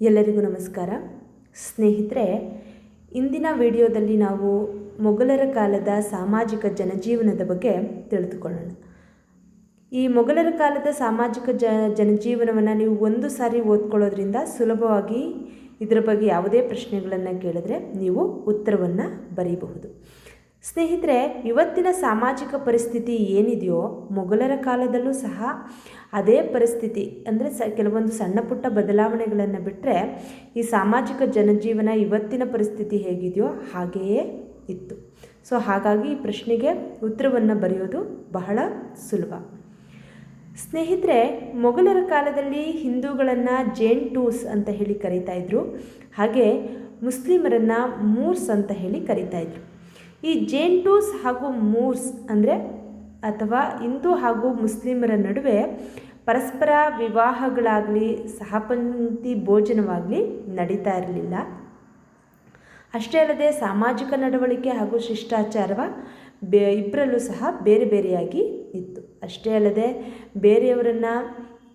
ಎಲ್ಲರಿಗೂ ನಮಸ್ಕಾರ. ಸ್ನೇಹಿತರೆ, ಇಂದಿನ ವಿಡಿಯೋದಲ್ಲಿ ನಾವು ಮೊಘಲರ ಕಾಲದ ಸಾಮಾಜಿಕ ಜನಜೀವನದ ಬಗ್ಗೆ ತಿಳಿದುಕೊಳ್ಳೋಣ. ಈ ಮೊಘಲರ ಕಾಲದ ಸಾಮಾಜಿಕ ಜ, ಜನಜೀವನವನ್ನು ನೀವು ಒಂದು ಸಾರಿ ಓದ್ಕೊಳ್ಳೋದ್ರಿಂದ ಸುಲಭವಾಗಿ ಇದರ ಬಗ್ಗೆ ಯಾವುದೇ ಪ್ರಶ್ನೆಗಳನ್ನು ಕೇಳಿದ್ರೆ ನೀವು ಉತ್ತರವನ್ನು ಬರೀಬಹುದು. ಸ್ನೇಹಿತರೆ, ಇವತ್ತಿನ ಸಾಮಾಜಿಕ ಪರಿಸ್ಥಿತಿ ಏನಿದೆಯೋ, ಮೊಘಲರ ಕಾಲದಲ್ಲೂ ಸಹ ಅದೇ ಪರಿಸ್ಥಿತಿ. ಅಂದರೆ ಸ, ಕೆಲವೊಂದು ಸಣ್ಣ ಪುಟ್ಟ ಬದಲಾವಣೆಗಳನ್ನು ಬಿಟ್ಟರೆ ಈ ಸಾಮಾಜಿಕ ಜನಜೀವನ ಇವತ್ತಿನ ಪರಿಸ್ಥಿತಿ ಹೇಗಿದೆಯೋ ಹಾಗೆಯೇ ಇತ್ತು. ಸೊ, ಹಾಗಾಗಿ ಈ ಪ್ರಶ್ನೆಗೆ ಉತ್ತರವನ್ನು ಬರೆಯೋದು ಬಹಳ ಸುಲಭ. ಸ್ನೇಹಿತರೆ, ಮೊಘಲರ ಕಾಲದಲ್ಲಿ ಹಿಂದೂಗಳನ್ನು ಜೇನ್ ಟೂಸ್ ಅಂತ ಹೇಳಿ ಕರೀತಾ ಇದ್ರು. ಹಾಗೆ ಮುಸ್ಲಿಮರನ್ನು ಮೂರ್ಸ್ ಅಂತ ಹೇಳಿ ಕರೀತಾ ಈ ಜೇನ್ ಟೂಸ್ ಹಾಗೂ ಮೂರ್ಸ್ ಅಂದರೆ ಅಥವಾ ಹಿಂದೂ ಹಾಗೂ ಮುಸ್ಲಿಮರ ನಡುವೆ ಪರಸ್ಪರ ವಿವಾಹಗಳಾಗಲಿ ಸಹಪಂಕ್ತಿ ಭೋಜನವಾಗಲಿ ನಡೀತಾ ಇರಲಿಲ್ಲ. ಅಷ್ಟೇ ಅಲ್ಲದೆ ಸಾಮಾಜಿಕ ನಡವಳಿಕೆ ಹಾಗೂ ಶಿಷ್ಟಾಚಾರವ ಬೇ ಇಬ್ಬರಲ್ಲೂ ಸಹ ಬೇರೆ ಬೇರೆಯಾಗಿ ಇತ್ತು. ಅಷ್ಟೇ ಅಲ್ಲದೆ ಬೇರೆಯವರನ್ನು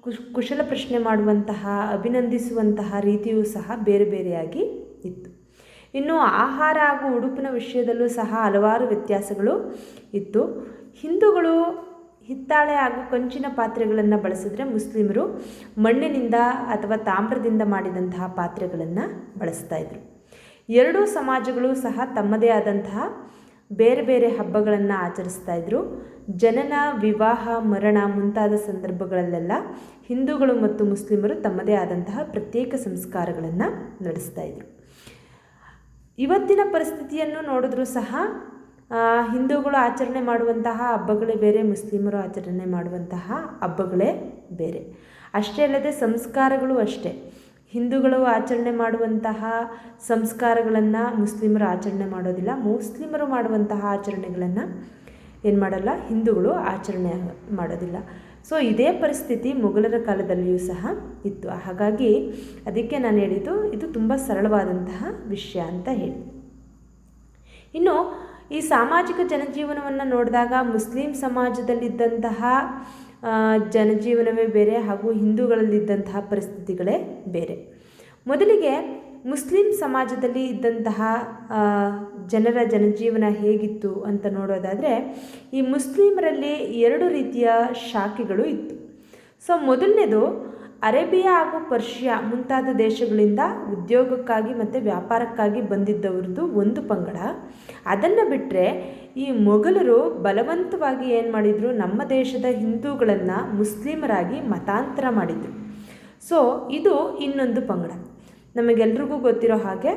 ಕುಶ್, ಕುಶಲ ಪ್ರಶ್ನೆ ಮಾಡುವಂತಹ, ಅಭಿನಂದಿಸುವಂತಹ ರೀತಿಯೂ ಸಹ ಬೇರೆ ಬೇರೆಯಾಗಿ ಇನ್ನು ಆಹಾರ ಹಾಗೂ ಉಡುಪಿನ ವಿಷಯದಲ್ಲೂ ಸಹ ಹಲವಾರು ವ್ಯತ್ಯಾಸಗಳು ಇತ್ತು ಹಿಂದೂಗಳು ಹಿತ್ತಾಳೆ ಹಾಗೂ ಕಂಚಿನ ಪಾತ್ರೆಗಳನ್ನು ಬಳಸಿದ್ರೆ ಮುಸ್ಲಿಮರು ಮಣ್ಣಿನಿಂದ ಅಥವಾ ತಾಮ್ರದಿಂದ ಮಾಡಿದಂತಹ ಪಾತ್ರೆಗಳನ್ನು ಬಳಸ್ತಾ ಇದ್ರು. ಎರಡೂ ಸಮಾಜಗಳು ಸಹ ತಮ್ಮದೇ ಆದಂತಹ ಬೇರೆ ಬೇರೆ ಹಬ್ಬಗಳನ್ನು ಆಚರಿಸ್ತಾ ಇದ್ರು. ಜನನ, ವಿವಾಹ, ಮರಣ ಮುಂತಾದ ಸಂದರ್ಭಗಳಲ್ಲೆಲ್ಲ ಹಿಂದೂಗಳು ಮತ್ತು ಮುಸ್ಲಿಮರು ತಮ್ಮದೇ ಆದಂತಹ ಪ್ರತ್ಯೇಕ ಸಂಸ್ಕಾರಗಳನ್ನು ನಡೆಸ್ತಾ ಇದ್ರು. ಇವತ್ತಿನ ಪರಿಸ್ಥಿತಿಯನ್ನು ನೋಡಿದ್ರೂ ಸಹ ಹಿಂದೂಗಳು ಆಚರಣೆ ಮಾಡುವಂತಹ ಹಬ್ಬಗಳೇ ಬೇರೆ, ಮುಸ್ಲಿಮರು ಆಚರಣೆ ಮಾಡುವಂತಹ ಹಬ್ಬಗಳೇ ಬೇರೆ. ಅಷ್ಟೇ ಅಲ್ಲದೆ ಸಂಸ್ಕಾರಗಳು ಅಷ್ಟೇ. ಹಿಂದೂಗಳು ಆಚರಣೆ ಮಾಡುವಂತಹ ಸಂಸ್ಕಾರಗಳನ್ನು ಮುಸ್ಲಿಮರು ಆಚರಣೆ ಮಾಡೋದಿಲ್ಲ. ಮುಸ್ಲಿಮರು ಮಾಡುವಂತಹ ಆಚರಣೆಗಳನ್ನು ಏನು ಮಾಡಲ್ಲ, ಹಿಂದೂಗಳು ಆಚರಣೆ ಮಾಡೋದಿಲ್ಲ. ಸೊ ಇದೇ ಪರಿಸ್ಥಿತಿ ಮೊಘಲರ ಕಾಲದಲ್ಲಿಯೂ ಸಹ ಇತ್ತು. ಹಾಗಾಗಿ ಅದಕ್ಕೆ ನಾನು ಹೇಳಿದ್ದು, ಇದು ತುಂಬ ಸರಳವಾದಂತಹ ವಿಷಯ ಅಂತ ಹೇಳಿ. ಇನ್ನು ಈ ಸಾಮಾಜಿಕ ಜನಜೀವನವನ್ನು ನೋಡಿದಾಗ ಮುಸ್ಲಿಂ ಸಮಾಜದಲ್ಲಿದ್ದಂತಹ ಜನಜೀವನವೇ ಬೇರೆ ಹಾಗೂ ಹಿಂದೂಗಳಲ್ಲಿದ್ದಂತಹ ಪರಿಸ್ಥಿತಿಗಳೇ ಬೇರೆ. ಮೊದಲಿಗೆ ಮುಸ್ಲಿಂ ಸಮಾಜದಲ್ಲಿ ಇದ್ದಂತಹ ಜನರ ಜನಜೀವನ ಹೇಗಿತ್ತು ಅಂತ ನೋಡೋದಾದರೆ, ಈ ಮುಸ್ಲಿಮರಲ್ಲಿ ಎರಡು ರೀತಿಯ ಶಾಖೆಗಳು ಇತ್ತು. ಸೊ, ಮೊದಲನೇದು ಅರೇಬಿಯಾ ಹಾಗೂ ಪರ್ಷಿಯಾ ಮುಂತಾದ ದೇಶಗಳಿಂದ ಉದ್ಯೋಗಕ್ಕಾಗಿ ಮತ್ತು ವ್ಯಾಪಾರಕ್ಕಾಗಿ ಬಂದಿದ್ದವ್ರದ್ದು ಒಂದು ಪಂಗಡ. ಅದನ್ನು ಬಿಟ್ಟರೆ ಈ ಮೊಘಲರು ಬಲವಂತವಾಗಿ ಏನು ಮಾಡಿದರು, ನಮ್ಮ ದೇಶದ ಹಿಂದೂಗಳನ್ನು ಮುಸ್ಲಿಮರಾಗಿ ಮತಾಂತರ ಮಾಡಿದರು. ಸೊ, ಇದು ಇನ್ನೊಂದು ಪಂಗಡ. ನಮಗೆಲ್ರಿಗೂ ಗೊತ್ತಿರೋ ಹಾಗೆ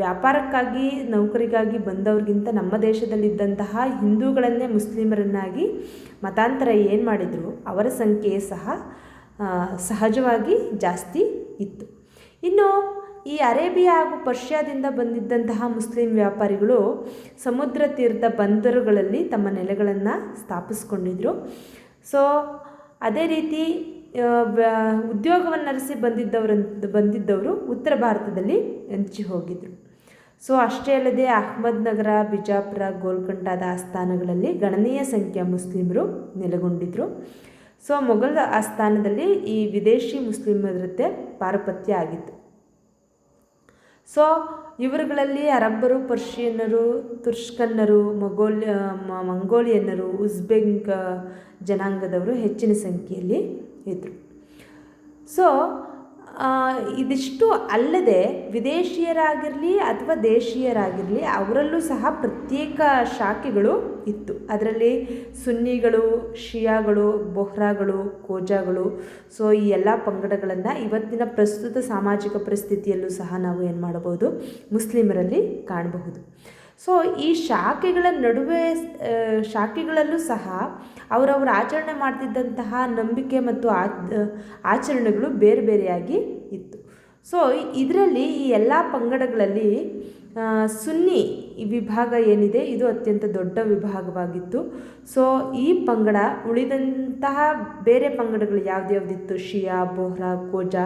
ವ್ಯಾಪಾರಕ್ಕಾಗಿ, ನೌಕರಿಗಾಗಿ ಬಂದವ್ರಿಗಿಂತ ನಮ್ಮ ದೇಶದಲ್ಲಿದ್ದಂತಹ ಹಿಂದೂಗಳನ್ನೇ ಮುಸ್ಲಿಮರನ್ನಾಗಿ ಮತಾಂತರ ಏನು ಮಾಡಿದರು ಅವರ ಸಂಖ್ಯೆ ಸಹ ಸಹಜವಾಗಿ ಜಾಸ್ತಿ ಇತ್ತು. ಇನ್ನು ಈ ಅರೇಬಿಯಾ ಹಾಗೂ ಪರ್ಷ್ಯಾದಿಂದ ಬಂದಿದ್ದಂತಹ ಮುಸ್ಲಿಂ ವ್ಯಾಪಾರಿಗಳು ಸಮುದ್ರ ತೀರದ ಬಂದರುಗಳಲ್ಲಿ ತಮ್ಮ ನೆಲೆಗಳನ್ನು ಸ್ಥಾಪಿಸ್ಕೊಂಡಿದ್ರು. ಸೊ ಅದೇ ರೀತಿ ಉದ್ಯೋಗವನ್ನರಿಸಿ ಬಂದಿದ್ದವರಂತ ಬಂದಿದ್ದವರು ಉತ್ತರ ಭಾರತದಲ್ಲಿ ಹಂಚಿ ಹೋಗಿದ್ರು. ಸೊ, ಅಷ್ಟೇ ಅಲ್ಲದೆ ಅಹ್ಮದ್ ನಗರ, ಬಿಜಾಪುರ ಗೋಲ್ಕಂಡಾದ ಆಸ್ಥಾನಗಳಲ್ಲಿ ಗಣನೀಯ ಸಂಖ್ಯೆಯ ಮುಸ್ಲಿಮರು ನೆಲೆಗೊಂಡಿದ್ದರು ಸೊ, ಮೊಘಲ್ ಆಸ್ಥಾನದಲ್ಲಿ ಈ ವಿದೇಶಿ ಮುಸ್ಲಿಮರದ್ದೇ ಪಾರುಪತ್ಯ ಆಗಿತ್ತು. ಸೊ, ಇವರುಗಳಲ್ಲಿ ಅರಬ್ಬರು, ಪರ್ಷಿಯನ್ನರು, ತುರ್ಷ್ಕನ್ನರು, ಮೊಗೋಲ್ ಮಂಗೋಲಿಯನ್ನರು ಉಜ್ಬೆಂಕ್ ಜನಾಂಗದವರು ಹೆಚ್ಚಿನ ಸಂಖ್ಯೆಯಲ್ಲಿ ಇದ್ದರು ಸೊ ಇದಿಷ್ಟು ಅಲ್ಲದೆ ವಿದೇಶಿಯರಾಗಿರಲಿ ಅಥವಾ ದೇಶೀಯರಾಗಿರಲಿ ಅವರಲ್ಲೂ ಸಹ ಪ್ರತ್ಯೇಕ ಶಾಖೆಗಳು ಇತ್ತು. ಅದರಲ್ಲಿ ಸುನ್ನಿಗಳು, ಶಿಯಾಗಳು, ಬೊಹ್ರಾಗಳು, ಕೋಜಾಗಳು. ಸೊ ಈ ಎಲ್ಲ ಪಂಗಡಗಳನ್ನು ಇವತ್ತಿನ ಪ್ರಸ್ತುತ ಸಾಮಾಜಿಕ ಪರಿಸ್ಥಿತಿಯಲ್ಲೂ ಸಹ ನಾವು ಏನು ಮಾಡಬಹುದು? ಮುಸ್ಲಿಮರಲ್ಲಿ ಕಾಣಬಹುದು. ಸೊ ಈ ಶಾಖೆಗಳ ನಡುವೆ ಶಾಖೆಗಳಲ್ಲೂ ಸಹ ಅವರವರು ಆಚರಣೆ ಮಾಡ್ತಿದ್ದಂತಹ ನಂಬಿಕೆ ಮತ್ತು ಆಚರಣೆಗಳು ಬೇರೆ ಬೇರೆಯಾಗಿ ಇತ್ತು. ಸೊ ಇದರಲ್ಲಿ ಈ ಎಲ್ಲ ಪಂಗಡಗಳಲ್ಲಿ ಸುನ್ನಿ ವಿಭಾಗ ಏನಿದೆ, ಇದು ಅತ್ಯಂತ ದೊಡ್ಡ ವಿಭಾಗವಾಗಿತ್ತು. ಸೊ ಈ ಪಂಗಡ ಉಳಿದಂತಹ ಬೇರೆ ಪಂಗಡಗಳು ಯಾವ್ದ್ಯಾವ್ದಿತ್ತು? ಶಿಯಾ, ಬೋಹ್ರಾ, ಕೋಜಾ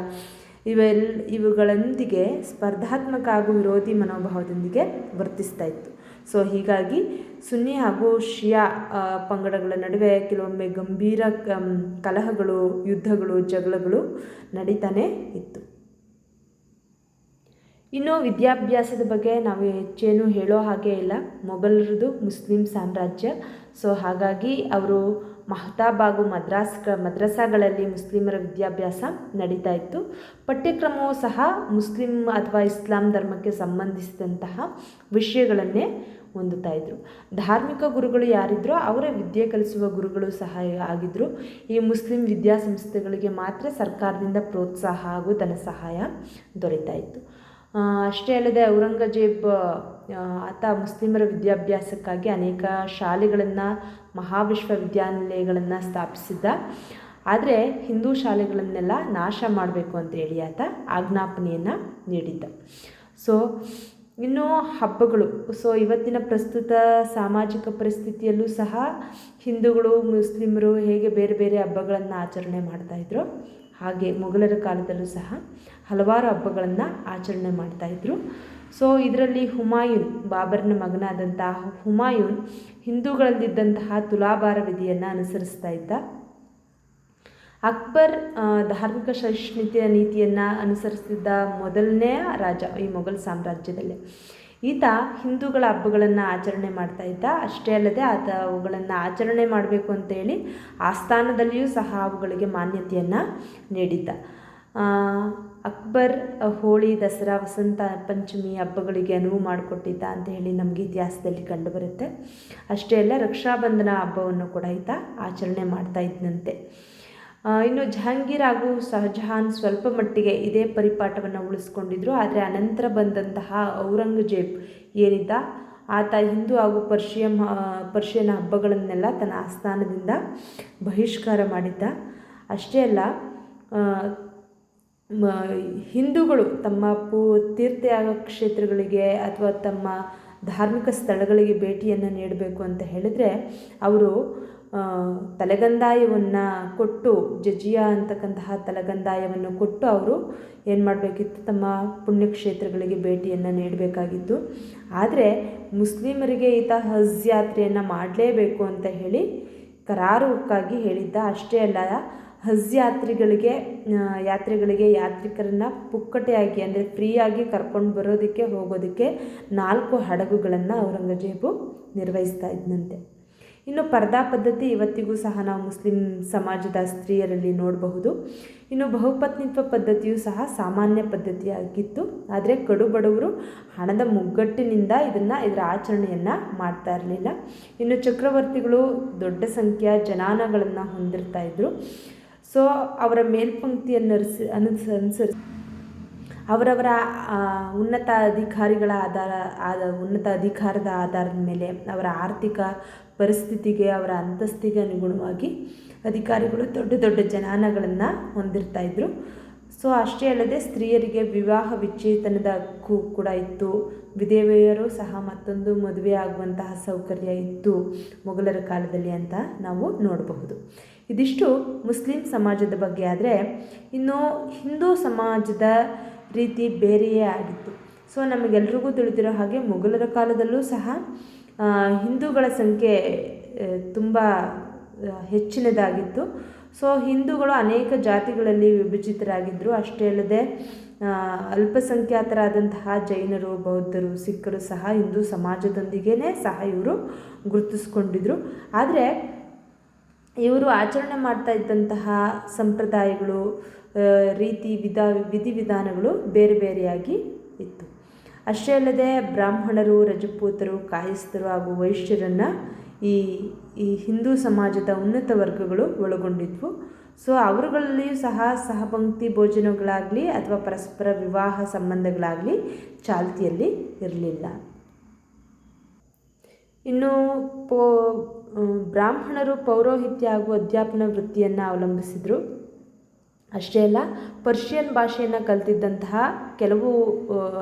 ಇವೆಲ್ಲ ಇವುಗಳೊಂದಿಗೆ ಸ್ಪರ್ಧಾತ್ಮಕ ಹಾಗೂ ವಿರೋಧಿ ಮನೋಭಾವದೊಂದಿಗೆ ವರ್ತಿಸ್ತಾ ಇತ್ತು. ಸೊ, ಹೀಗಾಗಿ ಸುನ್ನಿ ಹಾಗೂ ಶಿಯಾ ಪಂಗಡಗಳ ನಡುವೆ ಕೆಲವೊಮ್ಮೆ ಗಂಭೀರ ಕಲಹಗಳು, ಯುದ್ಧಗಳು, ಜಗಳಗಳು ನಡೀತಾನೆ ಇತ್ತು. ಇನ್ನು ವಿದ್ಯಾಭ್ಯಾಸದ ಬಗ್ಗೆ ನಾವು ಹೆಚ್ಚೇನು ಹೇಳೋ ಹಾಗೆ ಇಲ್ಲ. ಮೊಘಲರದು ಮುಸ್ಲಿಂ ಸಾಮ್ರಾಜ್ಯ. ಸೊ, ಹಾಗಾಗಿ ಅವರು ಮಹತಾಬ್ ಹಾಗೂ ಮದ್ರಾಸ್ ಮದ್ರಸಾಗಳಲ್ಲಿ ಮುಸ್ಲಿಮರ ವಿದ್ಯಾಭ್ಯಾಸ ನಡೀತಾ ಇತ್ತು. ಪಠ್ಯಕ್ರಮವೂ ಸಹ ಮುಸ್ಲಿಂ ಅಥವಾ ಇಸ್ಲಾಂ ಧರ್ಮಕ್ಕೆ ಸಂಬಂಧಿಸಿದಂತಹ ವಿಷಯಗಳನ್ನೇ ಹೊಂದುತ್ತಾ ಇದ್ದರು ಧಾರ್ಮಿಕ ಗುರುಗಳು ಯಾರಿದ್ರೋ ಅವರೇ ವಿದ್ಯೆ ಕಲಿಸುವ ಗುರುಗಳು ಸಹ ಆಗಿದ್ದರು ಈ ಮುಸ್ಲಿಂ ವಿದ್ಯಾಸಂಸ್ಥೆಗಳಿಗೆ ಮಾತ್ರ ಸರ್ಕಾರದಿಂದ ಪ್ರೋತ್ಸಾಹ ಹಾಗೂ ಧನ ಸಹಾಯ ದೊರೀತಾ ಇತ್ತು. ಅಷ್ಟೇ ಅಲ್ಲದೆ ಔರಂಗಜೇಬ್ ಆತ ಮುಸ್ಲಿಮರ ವಿದ್ಯಾಭ್ಯಾಸಕ್ಕಾಗಿ ಅನೇಕ ಶಾಲೆಗಳನ್ನು, ಮಹಾವಿಶ್ವವಿದ್ಯಾನಿಲಯಗಳನ್ನು ಸ್ಥಾಪಿಸಿದ್ದ. ಆದರೆ ಹಿಂದೂ ಶಾಲೆಗಳನ್ನೆಲ್ಲ ನಾಶ ಮಾಡಬೇಕು ಅಂತ ಹೇಳಿ ಆತ ಆಜ್ಞಾಪನೆಯನ್ನು ನೀಡಿದ್ದ. ಸೊ ಇನ್ನು ಹಬ್ಬಗಳು. ಸೊ ಇವತ್ತಿನ ಪ್ರಸ್ತುತ ಸಾಮಾಜಿಕ ಪರಿಸ್ಥಿತಿಯಲ್ಲೂ ಸಹ ಹಿಂದೂಗಳು, ಮುಸ್ಲಿಮರು ಹೇಗೆ ಬೇರೆ ಬೇರೆ ಹಬ್ಬಗಳನ್ನು ಆಚರಣೆ ಮಾಡ್ತಾಯಿದ್ರು ಹಾಗೆ ಮೊಘಲರ ಕಾಲದಲ್ಲೂ ಸಹ ಹಲವಾರು ಹಬ್ಬಗಳನ್ನು ಆಚರಣೆ ಮಾಡ್ತಾಯಿದ್ರು ಸೊ ಇದರಲ್ಲಿ ಹುಮಾಯೂನ್, ಬಾಬರ್ನ ಮಗನಾದಂತಹ ಹುಮಾಯೂನ್ ಹಿಂದೂಗಳಲ್ಲಿದ್ದಂತಹ ತುಲಾಭಾರ ವಿಧಿಯನ್ನು ಅನುಸರಿಸ್ತಾ ಇದ್ದ. ಅಕ್ಬರ್ ಧಾರ್ಮಿಕ ಸಹಿಷ್ಣುತೆಯ ನೀತಿಯನ್ನು ಅನುಸರಿಸಿದ್ದ ಮೊದಲನೆಯ ರಾಜ, ಈ ಮೊಘಲ್ ಸಾಮ್ರಾಜ್ಯದಲ್ಲಿ. ಈತ ಹಿಂದೂಗಳ ಹಬ್ಬಗಳನ್ನು ಆಚರಣೆ ಮಾಡ್ತಾ ಇದ್ದ. ಅಷ್ಟೇ ಅಲ್ಲದೆ ಆತ ಅವುಗಳನ್ನು ಆಚರಣೆ ಮಾಡಬೇಕು ಅಂತೇಳಿ ಆಸ್ಥಾನದಲ್ಲಿಯೂ ಸಹ ಅವುಗಳಿಗೆ ಮಾನ್ಯತೆಯನ್ನು ನೀಡಿದ್ದ. ಅಕ್ಬರ್ ಹೋಳಿ ದಸರಾ, ವಸಂತ ಪಂಚಮಿ ಹಬ್ಬಗಳಿಗೆ ಅನುವು ಮಾಡಿಕೊಟ್ಟಿದ್ದ ಅಂತ ಹೇಳಿ ನಮಗೆ ಇತಿಹಾಸದಲ್ಲಿ ಕಂಡುಬರುತ್ತೆ ಅಷ್ಟೇ ಅಲ್ಲ, ರಕ್ಷಾಬಂಧನ ಹಬ್ಬವನ್ನು ಕೂಡ ಈತ ಆಚರಣೆ ಮಾಡ್ತಾ ಇದ್ದಂತೆ ಇನ್ನು ಜಹಾಂಗೀರ್ ಹಾಗೂ ಶಹಜಹಾನ್ ಸ್ವಲ್ಪ ಮಟ್ಟಿಗೆ ಇದೇ ಪರಿಪಾಠವನ್ನು ಉಳಿಸ್ಕೊಂಡಿದ್ರು. ಆದರೆ ಅನಂತರ ಬಂದಂತಹ ಔರಂಗಜೇಬ್ ಏನಿದ್ದ, ಆತ ಹಿಂದೂ ಹಾಗೂ ಪರ್ಷಿಯನ್ ಪರ್ಷಿಯನ್ ಹಬ್ಬಗಳನ್ನೆಲ್ಲ ತನ್ನ ಆಸ್ಥಾನದಿಂದ ಬಹಿಷ್ಕಾರ ಮಾಡಿದ್ದ. ಅಷ್ಟೇ ಅಲ್ಲ ಹಿಂದೂಗಳು ತಮ್ಮ ಪೂ, ತೀರ್ಥಯಾಗ ಕ್ಷೇತ್ರಗಳಿಗೆ ಅಥವಾ ತಮ್ಮ ಧಾರ್ಮಿಕ ಸ್ಥಳಗಳಿಗೆ ಭೇಟಿಯನ್ನು ನೀಡಬೇಕು ಅಂತ ಹೇಳಿದರೆ, ಅವರು ತಲೆಗಂದಾಯವನ್ನು ಕೊಟ್ಟು ಜಜಿಯಾ ಅಂತಕ್ಕಂತಹ ತಲೆಗಂದಾಯವನ್ನು ಕೊಟ್ಟು ಅವರು ಏನು ಮಾಡಬೇಕಿತ್ತು? ತಮ್ಮ ಪುಣ್ಯಕ್ಷೇತ್ರಗಳಿಗೆ ಭೇಟಿಯನ್ನು ನೀಡಬೇಕಾಗಿತ್ತು. ಆದರೆ, ಮುಸ್ಲಿಮರಿಗೆ ಈತ ಹಜ್ ಯಾತ್ರೆಯನ್ನು ಮಾಡಲೇಬೇಕು ಅಂತ ಹೇಳಿ ಕರಾರುಕ್ಕಾಗಿ ಹೇಳಿದ್ದ. ಅಷ್ಟೇ ಅಲ್ಲ ಹಜ್ ಯಾತ್ರಿಗಳಿಗೆ ಯಾತ್ರೆಗಳಿಗೆ ಯಾತ್ರಿಕರನ್ನು ಪುಕ್ಕಟೆಯಾಗಿ, ಅಂದರೆ ಫ್ರೀಯಾಗಿ ಕರ್ಕೊಂಡು ಬರೋದಕ್ಕೆ ಹೋಗೋದಕ್ಕೆ ನಾಲ್ಕು ಹಡಗುಗಳನ್ನು ಔರಂಗಜೇಬು ನಿರ್ವಹಿಸ್ತಾ ಇದ್ದಂತೆ ಇನ್ನು ಪರ್ದಾ ಪದ್ಧತಿ ಇವತ್ತಿಗೂ ಸಹ ನಾವು ಮುಸ್ಲಿಂ ಸಮಾಜದ ಸ್ತ್ರೀಯರಲ್ಲಿ ನೋಡಬಹುದು. ಇನ್ನು ಬಹುಪತ್ನಿತ್ವ ಪದ್ಧತಿಯು ಸಹ ಸಾಮಾನ್ಯ ಪದ್ಧತಿಯಾಗಿತ್ತು. ಆದರೆ ಕಡು ಬಡವರು ಹಣದ ಮುಗ್ಗಟ್ಟಿನಿಂದ ಇದನ್ನು ಇದರ ಆಚರಣೆಯನ್ನು ಮಾಡ್ತಾ ಇರಲಿಲ್ಲ. ಇನ್ನು ಚಕ್ರವರ್ತಿಗಳು ದೊಡ್ಡ ಸಂಖ್ಯೆಯ ಜನಾನಗಳನ್ನು ಹೊಂದಿರ್ತಾ ಇದ್ದರು ಸೊ ಅವರ ಮೇಲ್ಪಂಕ್ತಿಯನ್ನು ಅನುಸ ಅನುಸರಿಸಿ. ಅವರವರ ಉನ್ನತ ಅಧಿಕಾರಿಗಳ ಆಧಾರ, ಆದ ಉನ್ನತ ಅಧಿಕಾರದ ಆಧಾರದ ಮೇಲೆ ಅವರ ಆರ್ಥಿಕ ಪರಿಸ್ಥಿತಿಗೆ, ಅವರ ಅಂತಸ್ತಿಗೆ ಅನುಗುಣವಾಗಿ ಅಧಿಕಾರಿಗಳು ದೊಡ್ಡ ದೊಡ್ಡ ಜನಾನಗಳನ್ನು ಹೊಂದಿರ್ತಾ ಇದ್ದರು ಸೊ ಅಷ್ಟೇ ಅಲ್ಲದೆ ಸ್ತ್ರೀಯರಿಗೆ ವಿವಾಹ ವಿಚ್ಛೇದನದ ಹಕ್ಕು ಕೂಡ ಇತ್ತು. ವಿಧವೆಯರು ಸಹ ಮತ್ತೊಂದು ಮದುವೆ ಆಗುವಂತಹ ಸೌಕರ್ಯ ಇತ್ತು. ಮೊಘಲರ ಕಾಲದಲ್ಲಿ ಅಂತ ನಾವು ನೋಡಬಹುದು. ಇದಿಷ್ಟು ಮುಸ್ಲಿಂ ಸಮಾಜದ ಬಗ್ಗೆ ಆದರೆ ಇನ್ನು ಹಿಂದೂ ಸಮಾಜದ ರೀತಿ ಬೇರೆಯೇ ಆಗಿತ್ತು. ಸೊ ನಮಗೆಲ್ರಿಗೂ ತಿಳಿದಿರೋ ಹಾಗೆ ಮೊಘಲರ ಕಾಲದಲ್ಲೂ ಸಹ ಹಿಂದೂಗಳ ಸಂಖ್ಯೆ ತುಂಬ ಹೆಚ್ಚಿನದಾಗಿತ್ತು. ಸೊ ಹಿಂದೂಗಳು ಅನೇಕ ಜಾತಿಗಳಲ್ಲಿ ವಿಭಜಿತರಾಗಿದ್ದರು ಅಷ್ಟೇ ಅಲ್ಲದೆ ಅಲ್ಪಸಂಖ್ಯಾತರಾದಂತಹ ಜೈನರು, ಬೌದ್ಧರು, ಸಿಖ್ಖರು ಸಹ ಹಿಂದೂ ಸಮಾಜದೊಂದಿಗೇ ಸಹ ಇವರು ಗುರುತಿಸ್ಕೊಂಡಿದ್ರು. ಆದರೆ ಇವರು ಆಚರಣೆ ಮಾಡ್ತಾ ಇದ್ದಂತಹ ಸಂಪ್ರದಾಯಗಳು ರೀತಿ ವಿಧ, ವಿಧಿವಿಧಾನಗಳು ಬೇರೆ ಬೇರೆಯಾಗಿ ಇತ್ತು. ಅಷ್ಟೇ ಅಲ್ಲದೆ ಬ್ರಾಹ್ಮಣರು, ರಜಪೂತರು, ಕಾಯಸ್ಥರು ಹಾಗೂ ವೈಶ್ಯರನ್ನು ಈ ಈ ಹಿಂದೂ ಸಮಾಜದ ಉನ್ನತ ವರ್ಗಗಳು ಒಳಗೊಂಡಿದ್ವು. ಸೊ, ಅವರುಗಳಲ್ಲಿಯೂ ಸಹ ಸಹಪಂಕ್ತಿ ಭೋಜನಗಳಾಗಲಿ ಅಥವಾ ಪರಸ್ಪರ ವಿವಾಹ ಸಂಬಂಧಗಳಾಗಲಿ ಚಾಲ್ತಿಯಲ್ಲಿ ಇರಲಿಲ್ಲ. ಇನ್ನು ಪೋ ಬ್ರಾಹ್ಮಣರು ಪೌರೋಹಿತ್ಯ ಹಾಗೂ ಅಧ್ಯಾಪನ ವೃತ್ತಿಯನ್ನು ಅವಲಂಬಿಸಿದರು. ಅಷ್ಟೇ ಅಲ್ಲ, ಪರ್ಷಿಯನ್ ಭಾಷೆಯನ್ನು ಕಲ್ತಿದ್ದಂತಹ ಕೆಲವು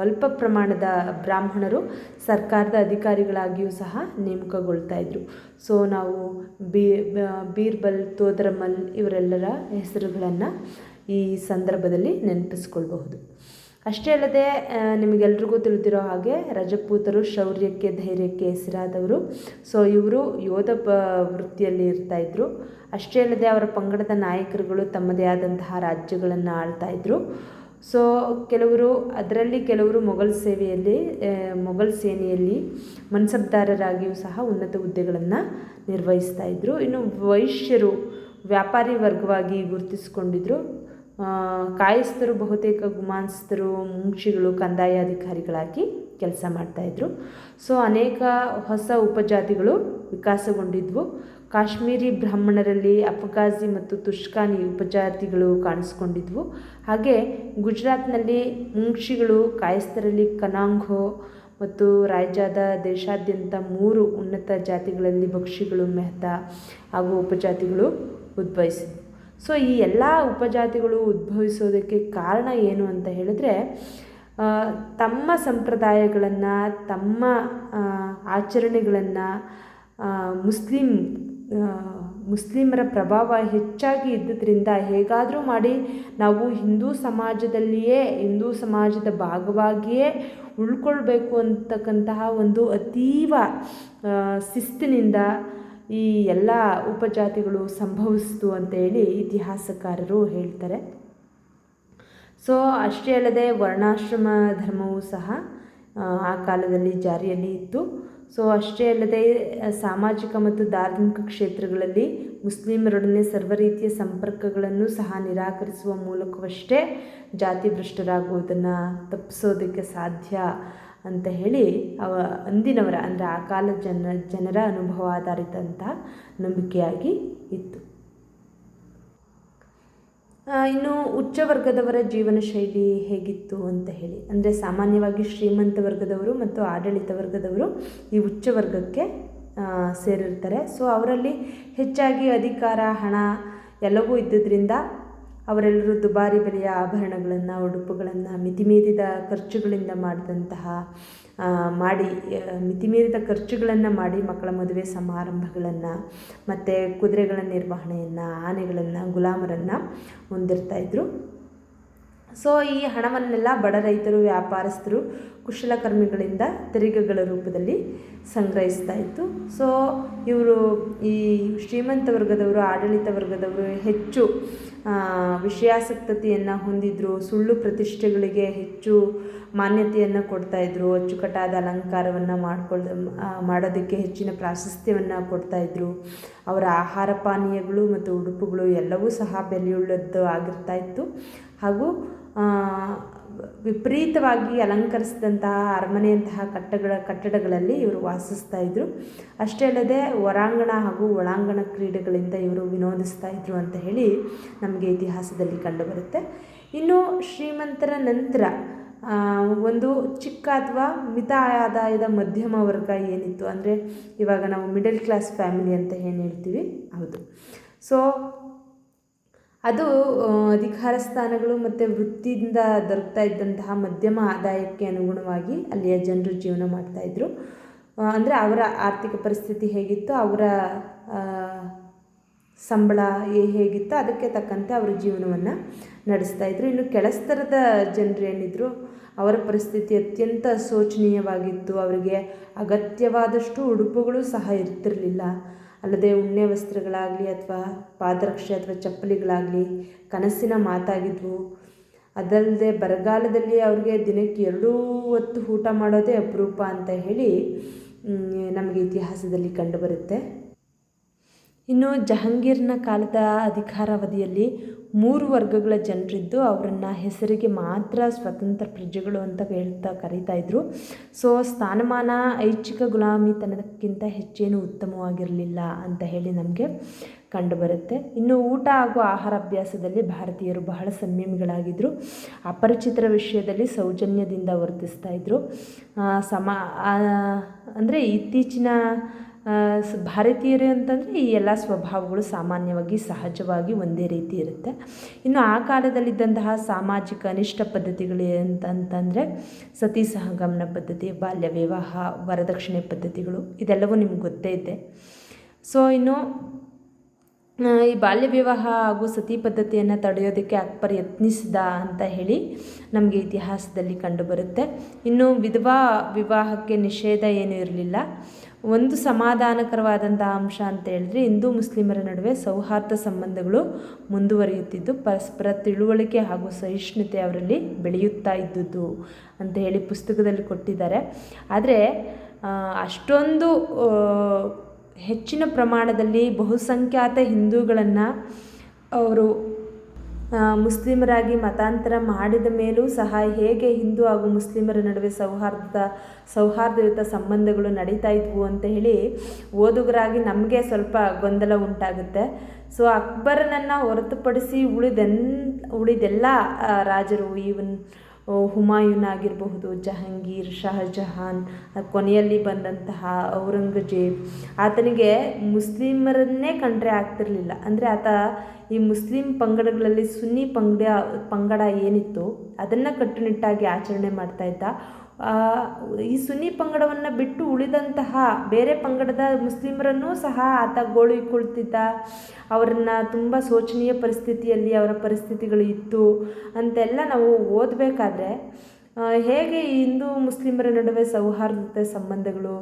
ಅಲ್ಪ ಪ್ರಮಾಣದ ಬ್ರಾಹ್ಮಣರು ಸರ್ಕಾರದ ಅಧಿಕಾರಿಗಳಾಗಿಯೂ ಸಹ ನೇಮಕಗೊಳ್ತಾ ಇದ್ದರು ಸೊ, ನಾವು ಬೀರ್ಬಲ್, ತೋದರಮಲ್ ಇವರೆಲ್ಲರ ಹೆಸರುಗಳನ್ನು ಈ ಸಂದರ್ಭದಲ್ಲಿ ನೆನಪಿಸ್ಕೊಳ್ಬಹುದು. ಅಷ್ಟೇ ಅಲ್ಲದೆ ನಿಮಗೆಲ್ರಿಗೂ ತಿಳಿದಿರೋ ಹಾಗೆ ರಜಪೂತರು ಶೌರ್ಯಕ್ಕೆ, ಧೈರ್ಯಕ್ಕೆ ಹೆಸರಾದವರು. ಸೊ, ಇವರು ಯೋಧ ಪ, ವೃತ್ತಿಯಲ್ಲಿ ಇರ್ತಾಯಿದ್ರು ಅಷ್ಟೇ ಅಲ್ಲದೆ ಅವರ ಪಂಗಡದ ನಾಯಕರುಗಳು ತಮ್ಮದೇ ಆದಂತಹ ರಾಜ್ಯಗಳನ್ನು ಆಳ್ತಾ ಇದ್ದರು ಸೊ, ಕೆಲವರು, ಅದರಲ್ಲಿ ಕೆಲವರು ಮೊಘಲ್ ಸೇವೆಯಲ್ಲಿ ಮೊಘಲ್ ಸೇನೆಯಲ್ಲಿ ಮನ್ಸಬ್ದಾರರಾಗಿಯೂ ಸಹ ಉನ್ನತ ಹುದ್ದೆಗಳನ್ನು ನಿರ್ವಹಿಸ್ತಾ ಇದ್ದರು ಇನ್ನು ವೈಶ್ಯರು ವ್ಯಾಪಾರಿ ವರ್ಗವಾಗಿ ಗುರುತಿಸಿಕೊಂಡಿದ್ರು. ಕಾಯಸ್ಥರು ಬಹುತೇಕ ಗುಮಾನ್ಸ್ತರು ಮುಂಕ್ಷಿಗಳು ಕಂದಾಯ ಅಧಿಕಾರಿಗಳಾಗಿ ಕೆಲಸ ಮಾಡ್ತಾಯಿದ್ರು ಸೊ, ಅನೇಕ ಹೊಸ ಉಪಜಾತಿಗಳು ವಿಕಾಸಗೊಂಡಿದ್ವು. ಕಾಶ್ಮೀರಿ ಬ್ರಾಹ್ಮಣರಲ್ಲಿ ಅಪಗಾಜಿ ಮತ್ತು ತುಷ್ಕಾನಿ ಉಪಜಾತಿಗಳು ಕಾಣಿಸ್ಕೊಂಡಿದ್ವು. ಹಾಗೆ ಗುಜರಾತ್ನಲ್ಲಿ ಮುಂಕ್ಷಿಗಳು ಕಾಯಸ್ಥರಲ್ಲಿ ಕನಾಂಘೋ ಮತ್ತು ರಾಯ್ಜಾದ ದೇಶಾದ್ಯಂತ ಮೂರು ಉನ್ನತ ಜಾತಿಗಳಲ್ಲಿ ಭಕ್ಷಿಗಳು ಮೆಹ್ತಾ ಹಾಗೂ ಉಪಜಾತಿಗಳು ಉದ್ಭವಿಸಿದ್ವು. ಸೊ ಈ ಎಲ್ಲ ಉಪಜಾತಿಗಳು ಉದ್ಭವಿಸೋದಕ್ಕೆ ಕಾರಣ ಏನು ಅಂತ ಹೇಳಿದ್ರೆ ತಮ್ಮ ಸಂಪ್ರದಾಯಗಳನ್ನು, ತಮ್ಮ ಆಚರಣೆಗಳನ್ನು ಮುಸ್ಲಿಂ ಮುಸ್ಲಿಮರ ಪ್ರಭಾವ ಹೆಚ್ಚಾಗಿ ಇದ್ದುದರಿಂದ ಹೇಗಾದರೂ ಮಾಡಿ ನಾವು ಹಿಂದೂ ಸಮಾಜದಲ್ಲಿಯೇ, ಹಿಂದೂ ಸಮಾಜದ ಭಾಗವಾಗಿಯೇ ಉಳ್ಕೊಳ್ಬೇಕು ಅಂತಕ್ಕಂತಹ ಒಂದು ಅತೀವ ಶಿಸ್ತಿನಿಂದ ಈ ಎಲ್ಲ ಉಪಜಾತಿಗಳು ಸಂಭವಿಸ್ತು ಅಂತೇಳಿ ಇತಿಹಾಸಕಾರರು ಹೇಳ್ತಾರೆ. ಸೊ ಅಷ್ಟೇ ಅಲ್ಲದೆ ವರ್ಣಾಶ್ರಮ ಧರ್ಮವೂ ಸಹ, ಆ ಕಾಲದಲ್ಲಿ ಜಾರಿಯಲ್ಲಿ ಇತ್ತು. ಸೊ ಅಷ್ಟೇ ಅಲ್ಲದೆ ಸಾಮಾಜಿಕ ಮತ್ತು ಧಾರ್ಮಿಕ ಕ್ಷೇತ್ರಗಳಲ್ಲಿ ಮುಸ್ಲಿಮರೊಡನೆ ಸರ್ವ ರೀತಿಯ ಸಂಪರ್ಕಗಳನ್ನು ಸಹ ನಿರಾಕರಿಸುವ ಮೂಲಕವಷ್ಟೇ ಜಾತಿ ಭ್ರಷ್ಟರಾಗುವುದನ್ನು ತಪ್ಪಿಸೋದಕ್ಕೆ ಸಾಧ್ಯ ಅಂತ ಹೇಳಿ ಅವ ಅಂದಿನವರ ಅಂದರೆ ಆ ಕಾಲ ಜನ, ಜನರ ಅನುಭವ ಆಧಾರಿತಂತಹ ನಂಬಿಕೆಯಾಗಿ ಇತ್ತು. ಇನ್ನು ಉಚ್ಚ ವರ್ಗದವರ ಜೀವನ ಶೈಲಿ ಹೇಗಿತ್ತು ಅಂತ ಹೇಳಿ. ಅಂದರೆ ಸಾಮಾನ್ಯವಾಗಿ ಶ್ರೀಮಂತ ವರ್ಗದವರು ಮತ್ತು ಆಡಳಿತ ವರ್ಗದವರು ಈ ಉಚ್ಚ ವರ್ಗಕ್ಕೆ ಸೇರಿರ್ತಾರೆ. ಸೊ ಅವರಲ್ಲಿ ಹೆಚ್ಚಾಗಿ ಅಧಿಕಾರ, ಹಣ ಎಲ್ಲವೂ ಇದ್ದುದರಿಂದ ಅವರೆಲ್ಲರೂ ದುಬಾರಿ ಬೆಲೆಯ ಆಭರಣಗಳನ್ನು, ಉಡುಪುಗಳನ್ನು ಮಿತಿಮೀರಿದ ಖರ್ಚುಗಳಿಂದ ಮಾಡಿದಂತಹ ಮಾಡಿ ಮಿತಿಮೀರಿದ ಖರ್ಚುಗಳನ್ನು ಮಾಡಿ ಮಕ್ಕಳ ಮದುವೆ ಸಮಾರಂಭಗಳನ್ನು ಮತ್ತು ಕುದುರೆಗಳ ನಿರ್ವಹಣೆಯನ್ನು, ಆನೆಗಳನ್ನು, ಗುಲಾಮರನ್ನು ಹೊಂದಿರ್ತಾಯಿದ್ರು ಸೊ ಈ ಹಣವನ್ನೆಲ್ಲ ಬಡ ರೈತರು, ವ್ಯಾಪಾರಸ್ಥರು, ಕುಶಲಕರ್ಮಿಗಳಿಂದ ತೆರಿಗೆಗಳ ರೂಪದಲ್ಲಿ ಸಂಗ್ರಹಿಸ್ತಾ ಇತ್ತು. ಸೊ ಇವರು ಈ ಶ್ರೀಮಂತ ವರ್ಗದವರು, ಆಡಳಿತ ವರ್ಗದವರು ಹೆಚ್ಚು ವಿಷಯಾಸಕ್ತತೆಯನ್ನು ಹೊಂದಿದ್ರು, ಸುಳ್ಳು ಪ್ರತಿಷ್ಠೆಗಳಿಗೆ ಹೆಚ್ಚು ಮಾನ್ಯತೆಯನ್ನು ಕೊಡ್ತಾಯಿದ್ರು ಅಚ್ಚುಕಟ್ಟಾದ ಅಲಂಕಾರವನ್ನು ಮಾಡ್ಕೊಳ್ ಮಾಡೋದಕ್ಕೆ ಹೆಚ್ಚಿನ ಪ್ರಾಶಸ್ತ್ಯವನ್ನು ಕೊಡ್ತಾಯಿದ್ರು ಅವರ ಆಹಾರ ಪಾನೀಯಗಳು ಮತ್ತು ಉಡುಪುಗಳು ಎಲ್ಲವೂ ಸಹ ಬೆಲೆಯುಳ್ಳದ್ದು ಆಗಿರ್ತಾ ಇತ್ತು. ಹಾಗೂ ವಿಪರೀತವಾಗಿ ಅಲಂಕರಿಸಿದಂತಹ ಅರಮನೆಯಂತಹ ಕಟ್ಟಗಳ ಕಟ್ಟಡಗಳಲ್ಲಿ ಇವರು ವಾಸಿಸ್ತಾ ಇದ್ದರು ಅಷ್ಟೇ ಅಲ್ಲದೆ ಹೊರಾಂಗಣ ಹಾಗೂ ಒಳಾಂಗಣ ಕ್ರೀಡೆಗಳಿಂದ ಇವರು ವಿನೋದಿಸ್ತಾ ಇದ್ರು ಅಂತ ಹೇಳಿ ನಮಗೆ ಇತಿಹಾಸದಲ್ಲಿ ಕಂಡುಬರುತ್ತೆ. ಇನ್ನು ಶ್ರೀಮಂತರ ನಂತರ ಒಂದು ಚಿಕ್ಕ ಅಥವಾ ಮಿತ ಆದಾಯದ ಮಧ್ಯಮ ವರ್ಗ ಏನಿತ್ತು ಅಂದರೆ ಇವಾಗ ನಾವು ಮಿಡಲ್ ಕ್ಲಾಸ್ ಫ್ಯಾಮಿಲಿ ಅಂತ ಏನು ಹೇಳ್ತೀವಿ? ಹೌದು. ಸೊ ಅದು ಅಧಿಕಾರ ಸ್ಥಾನಗಳು ಮತ್ತು ವೃತ್ತಿಯಿಂದ ದೊರಕ್ತಾ ಇದ್ದಂತಹ ಮಧ್ಯಮ ಆದಾಯಕ್ಕೆ ಅನುಗುಣವಾಗಿ ಅಲ್ಲಿಯ ಜನರು ಜೀವನ ಮಾಡ್ತಾಯಿದ್ರು ಅಂದರೆ ಅವರ ಆರ್ಥಿಕ ಪರಿಸ್ಥಿತಿ ಹೇಗಿತ್ತು, ಅವರ ಸಂಬಳ ಹೇಗಿತ್ತು, ಅದಕ್ಕೆ ತಕ್ಕಂತೆ ಅವರ ಜೀವನವನ್ನು ನಡೆಸ್ತಾಯಿದ್ರು ಇನ್ನು ಕೆಳಸ್ತರದ ಜನರು ಏನಿದ್ರು, ಅವರ ಪರಿಸ್ಥಿತಿ ಅತ್ಯಂತ ಶೋಚನೀಯವಾಗಿತ್ತು. ಅವರಿಗೆ ಅಗತ್ಯವಾದಷ್ಟು ಉಡುಪುಗಳು ಸಹ ಇರ್ತಿರಲಿಲ್ಲ. ಅಲ್ಲದೆ ಉಣ್ಣೆ ವಸ್ತ್ರಗಳಾಗಲಿ ಅಥವಾ ಪಾದರಕ್ಷೆ ಅಥವಾ ಚಪ್ಪಲಿಗಳಾಗಲಿ ಕನಸಿನ ಮಾತಾಗಿದ್ವು. ಅದಲ್ಲದೆ ಬರಗಾಲದಲ್ಲಿ ಅವ್ರಿಗೆ ದಿನಕ್ಕೆ ಎರಡೂ ಹೊತ್ತು ಊಟ ಮಾಡೋದೇ ಅಪರೂಪ ಅಂತ ಹೇಳಿ ನಮಗೆ ಇತಿಹಾಸದಲ್ಲಿ ಕಂಡುಬರುತ್ತೆ. ಇನ್ನು ಜಹಾಂಗೀರ್ನ ಕಾಲದ ಅಧಿಕಾರಾವಧಿಯಲ್ಲಿ ಮೂರು ವರ್ಗಗಳ ಜನರಿದ್ದು ಅವರನ್ನು ಹೆಸರಿಗೆ ಮಾತ್ರ ಸ್ವತಂತ್ರ ಪ್ರಜೆಗಳು ಅಂತ ಹೇಳ್ತಾ ಕರೀತಾ ಇದ್ರು. ಸೊ ಸ್ಥಾನಮಾನ, ಐಚ್ಛಿಕ ಗುಲಾಮಿತನಕ್ಕಿಂತ ಹೆಚ್ಚೇನು ಉತ್ತಮವಾಗಿರಲಿಲ್ಲ ಅಂತ ಹೇಳಿ ನಮಗೆ ಕಂಡುಬರುತ್ತೆ. ಇನ್ನು ಊಟ ಹಾಗೂ ಆಹಾರ ಅಭ್ಯಾಸದಲ್ಲಿ ಭಾರತೀಯರು ಬಹಳ ಸಂಯಮಿಗಳಾಗಿದ್ದರು ಅಪರಿಚಿತರ ವಿಷಯದಲ್ಲಿ ಸೌಜನ್ಯದಿಂದ ವರ್ತಿಸ್ತಾ ಇದ್ದರು ಸಮ ಅಂದರೆ ಇತ್ತೀಚಿನ ಭಾರತೀಯರು ಅಂತಂದರೆ ಈ ಎಲ್ಲ ಸ್ವಭಾವಗಳು ಸಾಮಾನ್ಯವಾಗಿ ಸಹಜವಾಗಿ ಒಂದೇ ರೀತಿ ಇರುತ್ತೆ. ಇನ್ನು ಆ ಕಾಲದಲ್ಲಿದ್ದಂತಹ ಸಾಮಾಜಿಕ ಅನಿಷ್ಟ ಪದ್ಧತಿಗಳು ಅಂತಂತಂದರೆ ಸತಿ ಸಹಗಮನ ಪದ್ಧತಿ, ಬಾಲ್ಯ ವಿವಾಹ, ವರದಕ್ಷಿಣೆ ಪದ್ಧತಿಗಳು ಇದೆಲ್ಲವೂ ನಿಮ್ಗೆ ಗೊತ್ತೇ ಇದೆ. ಸೊ ಇನ್ನು ಈ ಬಾಲ್ಯ ವಿವಾಹ ಹಾಗೂ ಸತಿ ಪದ್ಧತಿಯನ್ನು ತಡೆಯೋದಕ್ಕೆ ಅಕ್ಬರ್ ಯತ್ನಿಸಿದ ಅಂತ ಹೇಳಿ ನಮಗೆ ಇತಿಹಾಸದಲ್ಲಿ ಕಂಡುಬರುತ್ತೆ ಇನ್ನು ವಿಧವಾ ವಿವಾಹಕ್ಕೆ ನಿಷೇಧ ಏನೂ ಇರಲಿಲ್ಲ. ಒಂದು ಸಮಾಧಾನಕರವಾದಂಥ ಅಂಶ ಅಂತ ಹೇಳಿದ್ರೆ ಹಿಂದೂ ಮುಸ್ಲಿಮರ ನಡುವೆ ಸೌಹಾರ್ದ ಸಂಬಂಧಗಳು ಮುಂದುವರಿಯುತ್ತಿದ್ದು, ಪರಸ್ಪರ ತಿಳುವಳಿಕೆ ಹಾಗೂ ಸಹಿಷ್ಣುತೆ ಅವರಲ್ಲಿ ಬೆಳೆಯುತ್ತಾ ಇದ್ದುದು ಅಂತ ಹೇಳಿ ಪುಸ್ತಕದಲ್ಲಿ ಕೊಟ್ಟಿದ್ದಾರೆ. ಆದರೆ ಅಷ್ಟೊಂದು ಹೆಚ್ಚಿನ ಪ್ರಮಾಣದಲ್ಲಿ ಬಹುಸಂಖ್ಯಾತ ಹಿಂದೂಗಳನ್ನು ಅವರು ಮುಸ್ಲಿಮರಾಗಿ ಮತಾಂತರ ಮಾಡಿದ ಮೇಲೂ ಸಹ ಹೇಗೆ ಹಿಂದೂ ಹಾಗೂ ಮುಸ್ಲಿಮರ ನಡುವೆ ಸೌಹಾರ್ದ ಸೌಹಾರ್ದಯುತ ಸಂಬಂಧಗಳು ನಡೀತಾ ಇದ್ವು ಅಂತ ಹೇಳಿ ಓದುಗರಾಗಿ ನಮಗೆ ಸ್ವಲ್ಪ ಗೊಂದಲ ಉಂಟಾಗುತ್ತೆ. ಸೊ ಅಕ್ಬರನನ್ನು ಹೊರತುಪಡಿಸಿ ಉಳಿದೆನ್, ಉಳಿದೆಲ್ಲ ರಾಜರು ಈವನ್ ಹುಮಾಯೂನ್ ಆಗಿರಬಹುದು ಜಹಾಂಗೀರ್ ಶಹಜಹಾನ್ ಕೊನೆಯಲ್ಲಿ ಬಂದಂತಹ ಔರಂಗಜೇಬ್. ಆತನಿಗೆ ಮುಸ್ಲಿಮರನ್ನೇ ಕಂಡ್ರೆ ಆಗ್ತಿರಲಿಲ್ಲ. ಅಂದರೆ ಆತ ಈ ಮುಸ್ಲಿಂ ಪಂಗಡಗಳಲ್ಲಿ ಸುನ್ನಿ ಪಂಗಡ ಪಂಗಡ ಏನಿತ್ತು ಅದನ್ನು ಕಟ್ಟುನಿಟ್ಟಾಗಿ ಆಚರಣೆ ಮಾಡ್ತಾ ಇದ್ದ. ಈ ಸುನ್ನಿ ಪಂಗಡವನ್ನು ಬಿಟ್ಟು ಉಳಿದಂತಹ ಬೇರೆ ಪಂಗಡದ ಮುಸ್ಲಿಮರನ್ನೂ ಸಹ ಆತ ಗೋಳಿಕೊಳ್ತಿದ್ದ ಅವರನ್ನು ತುಂಬ ಶೋಚನೀಯ ಪರಿಸ್ಥಿತಿಯಲ್ಲಿ ಅವರ ಪರಿಸ್ಥಿತಿಗಳು ಇತ್ತು ಅಂತೆಲ್ಲ ನಾವು ಓದಬೇಕಾದ್ರೆ ಹೇಗೆ ಹಿಂದೂ ಮುಸ್ಲಿಮರ ನಡುವೆ ಸೌಹಾರ್ದತೆ ಸಂಬಂಧಗಳು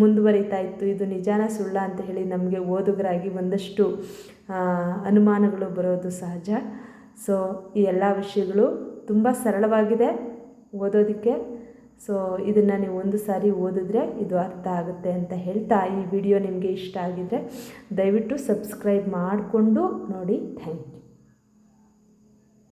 ಮುಂದುವರಿತಾ ಇತ್ತು, ಇದು ನಿಜಾನ ಸುಳ್ಳ ಅಂತ ಹೇಳಿ ನಮಗೆ ಓದುಗರಾಗಿ ಒಂದಷ್ಟು ಅನುಮಾನಗಳು ಬರೋದು ಸಹಜ. ಸೊ ಈ ಎಲ್ಲ ವಿಷಯಗಳು ತುಂಬ ಸರಳವಾಗಿದೆ. ಓದೋದಕ್ಕೆ ಸೊ ಇದನ್ನು ನೀವು ಒಂದು ಸಾರಿ ಓದಿದ್ರೆ ಇದು ಅರ್ಥ ಆಗುತ್ತೆ ಅಂತ ಹೇಳ್ತಾ ಈ ವಿಡಿಯೋ ನಿಮಗೆ ಇಷ್ಟ ಆಗಿದ್ದರೆ ದಯವಿಟ್ಟು ಸಬ್ಸ್ಕ್ರೈಬ್ ಮಾಡಿಕೊಂಡು ನೋಡಿ. Thank you